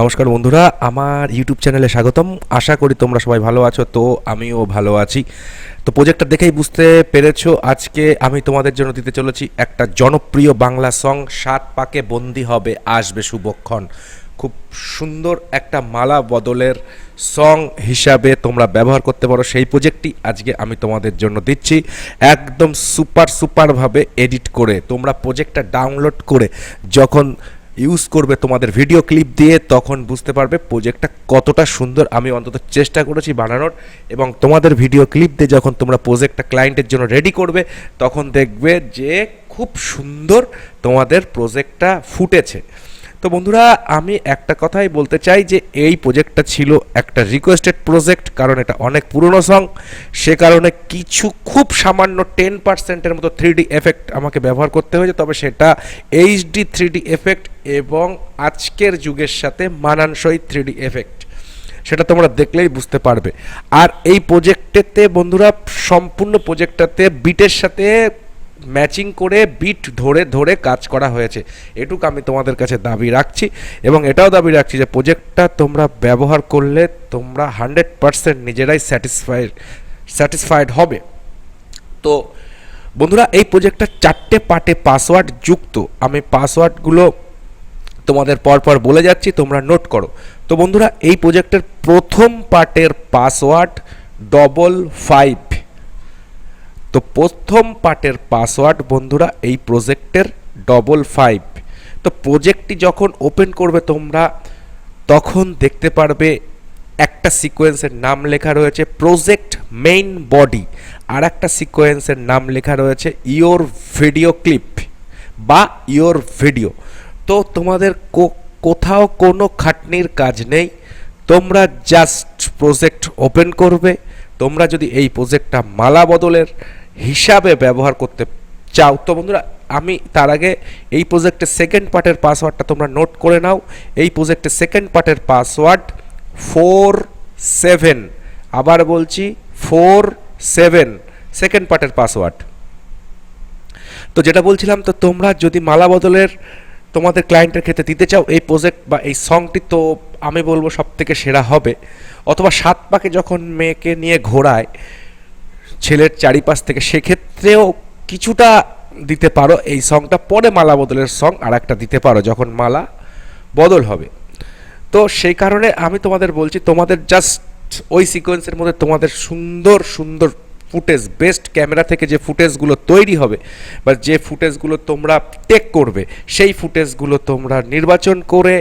নমস্কার বন্ধুরা, আমার ইউটিউব চ্যানেলে স্বাগতম। আশা করি তোমরা সবাই ভালো আছো, তো আমিও ভালো আছি। তো প্রজেক্টটা দেখেই বুঝতে পেরেছ, আজকে আমি তোমাদের জন্য দিতে চলেছি একটা জনপ্রিয় বাংলা সং সাত পাকে বন্দি হবে, আসবে শুভক্ষণ। খুব সুন্দর একটা মালা বদলের সং হিসাবে তোমরা ব্যবহার করতে পারো, সেই প্রজেক্টটি আজকে আমি তোমাদের জন্য দিচ্ছি। একদম সুপার সুপারভাবে এডিট করে তোমরা প্রজেক্টটা ডাউনলোড করে যখন ইউজ করবে তোমাদের ভিডিও ক্লিপ দিয়ে, তখন বুঝতে পারবে প্রজেক্টটা কতটা সুন্দর। আমি অন্তত চেষ্টা করেছি বানানোর এবং তোমাদের ভিডিও ক্লিপ দিয়ে যখন তোমরা প্রজেক্টটা ক্লায়েন্টের জন্য রেডি করবে, তখন দেখবে যে খুব সুন্দর তোমাদের প্রজেক্টটা ফুটেছে। তো বন্ধুরা, আমি একটা কথাই বলতে চাই যে, এই প্রজেক্টটা ছিল একটা রিকোয়েস্টেড প্রজেক্ট কারণ এটা অনেক পুরনো সং সে কারণে কিছু খুব সামান্য টেন পার্সেন্টের মতো থ্রি ডি এফেক্ট আমাকে ব্যবহার করতে হয়েছে। তবে সেটা এইচডি থ্রি ডি এফেক্ট এবং আজকের যুগের সাথে মানানসই থ্রি ডি এফেক্ট সেটা তোমরা দেখলেই বুঝতে পারবে। আর এই প্রজেক্টেতে বন্ধুরা, সম্পূর্ণ প্রজেক্টটাতে বিটের সাথে ম্যাচিং করে বিট ধরে ধরে কাজ করা হয়েছে। এটুকু আমি তোমাদের কাছে দাবি রাখছি এবং এটাও দাবি রাখছি যে প্রজেক্টটা তোমরা ব্যবহার করলে তোমরা হান্ড্রেড পারসেন্ট নিজেরাই স্যাটিসফাইড স্যাটিসফাইড হবে। তো বন্ধুরা, এই প্রজেক্টটা চারটে পার্টে পাসওয়ার্ড যুক্ত। আমি পাসওয়ার্ডগুলো তোমাদের পরপর বলে যাচ্ছি, তোমরা নোট করো। তো বন্ধুরা, এই প্রজেক্টের প্রথম পার্টের পাসওয়ার্ড ডবল ফাইভ তো প্রথম পার্টের পাসওয়ার্ড বন্ধুরা এই প্রজেক্টের ডবল ফাইভ তো প্রজেক্টটি যখন ওপেন করবে তোমরা, তখন দেখতে পারবে একটা সিকোয়েন্সের নাম লেখা রয়েছে প্রজেক্ট মেইন বডি আর একটা সিকোয়েন্সের নাম লেখা রয়েছে ইওর ভিডিও ক্লিপ বা ইওর ভিডিও তো তোমাদের কোথাও কোনো খাটনির কাজ নেই, তোমরা জাস্ট প্রজেক্ট ওপেন করবে। তোমরা যদি এই প্রজেক্টটা মালা বদলের হিসাবে ব্যবহার করতে চাও। তো বন্ধুরা, আমি তার আগে এই প্রজেক্টের সেকেন্ড পার্টের পাসওয়ার্ডটা তোমরা নোট করে নাও। এই প্রজেক্টের সেকেন্ড পার্টের পাসওয়ার্ড ফোর সেভেন আবার বলছি ফোর সেভেন সেকেন্ড পার্টের পাসওয়ার্ড তো যেটা বলছিলাম, তো তোমরা যদি মালা বদলের তোমাদের ক্লায়েন্টের ক্ষেত্রে দিতে চাও, এই প্রজেক্ট বা এই সংটি তো আমি বলব সব থেকে সেরা হবে। অথবা সাত পাকে যখন মেয়েকে নিয়ে ঘোরায় ছেলের চারিপাশ থেকে সেক্ষেত্রেও কিছুটা দিতে পারো। এই সংটা পরে মালা বদলের সং আর একটা দিতে পারো, যখন মালা বদল হবে। তো সেই কারণে আমি তোমাদের বলছি, তোমাদের জাস্ট ওই সিকোয়েন্সের মধ্যে তোমাদের সুন্দর সুন্দর ফুটেজ বেস্ট ক্যামেরা থেকে যে ফুটেজগুলো তৈরি হবে বা যে ফুটেজগুলো তোমরা টেক করবে, সেই ফুটেজগুলো তোমরা নির্বাচন করে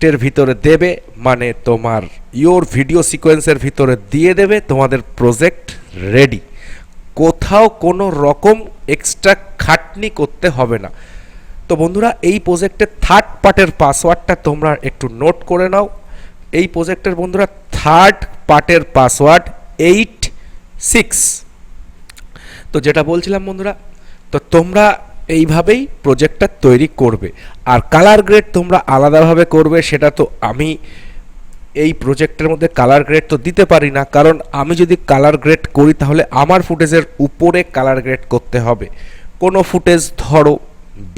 প্রজেক্টের ভিতরে দেবে মানে তোমার ইওর ভিডিও সিকোয়েন্সের ভিতরে দিয়ে দেবে, তোমাদের প্রজেক্ট রেডি কোথাও কোনো রকম এক্সট্রা খাটনি করতে হবে না। তো বন্ধুরা, এই প্রজেক্টের থার্ড পার্টের পাসওয়ার্ডটা তোমরা একটু নোট করে নাও। এই প্রজেক্টের বন্ধুরা থার্ড পার্টের পাসওয়ার্ড এইট সিক্স তো যেটা বলছিলাম বন্ধুরা, তো তোমরা এইভাবেই প্রজেক্টটা তৈরি করবে। আর কালার গ্রেড তোমরা আলাদাভাবে করবে, সেটা তো আমি এই প্রজেক্টের মধ্যে কালার গ্রেড তো দিতে পারি না। কারণ আমি যদি কালার গ্রেড করি, তাহলে আমার ফুটেজের উপরে কালার গ্রেড করতে হবে। কোনো ফুটেজ ধরো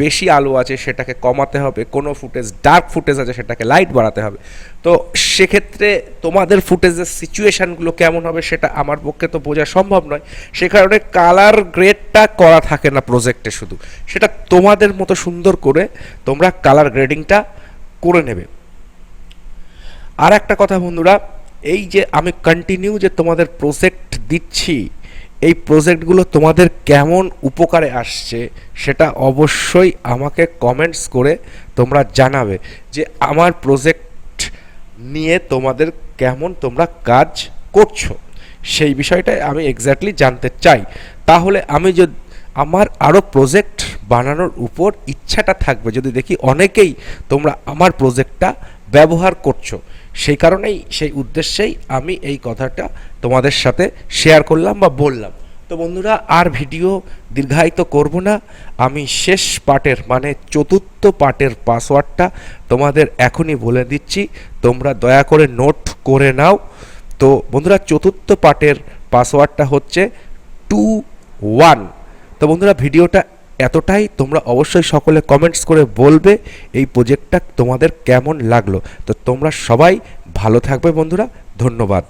বেশি আলো আছে সেটাকে কমাতে হবে, কোনো ফুটেজ ডার্ক ফুটেজ আছে সেটাকে লাইট বাড়াতে হবে। তো সেক্ষেত্রে তোমাদের ফুটেজের সিচুয়েশানগুলো কেমন হবে সেটা আমার পক্ষে তো বোঝা সম্ভব নয়। সে কারণে কালার গ্রেডটা করা থাকে না প্রজেক্টে শুধু। সেটা তোমাদের মতো সুন্দর করে তোমরা কালার গ্রেডিংটা করে নেবে। আর একটা কথা বন্ধুরা, এই যে আমি কন্টিনিউ যে তোমাদের প্রজেক্ট দিচ্ছি এই প্রজেক্টগুলো তোমাদের কেমন উপকারে আসছে সেটা অবশ্যই আমাকে কমেন্টস করে তোমরা জানাবে যে আমার প্রজেক্ট নিয়ে তোমাদের কেমন তোমরা কাজ করছ। সেই বিষয়টাই আমি এক্স্যাক্টলি জানতে চাই। তাহলে আমি যদি, আমার আরও প্রজেক্ট বানানোর উপর ইচ্ছাটা থাকবে। যদি দেখি অনেকেই তোমরা আমার প্রজেক্টটা ব্যবহার করছ। সেই কারণেই, সেই উদ্দেশ্যেই আমি এই কথাটা তোমাদের সাথে শেয়ার করলাম বা বললাম। তো বন্ধুরা, আর ভিডিও দীর্ঘায়িত করব না। আমি শেষ পার্টের মানে চতুর্থ পার্টের পাসওয়ার্ডটা তোমাদের এখনই বলে দিচ্ছি। তোমরা দয়া করে নোট করে নাও। তো বন্ধুরা, চতুর্থ পার্টের পাসওয়ার্ডটা হচ্ছে টু ওয়ান তো বন্ধুরা, ভিডিওটা এতটাই তোমরা অবশ্যই সকলে কমেন্টস করে বলবে এই প্রজেক্টটা তোমাদের কেমন লাগল। তো তোমরা সবাই ভালো থাকবে বন্ধুরা, ধন্যবাদ।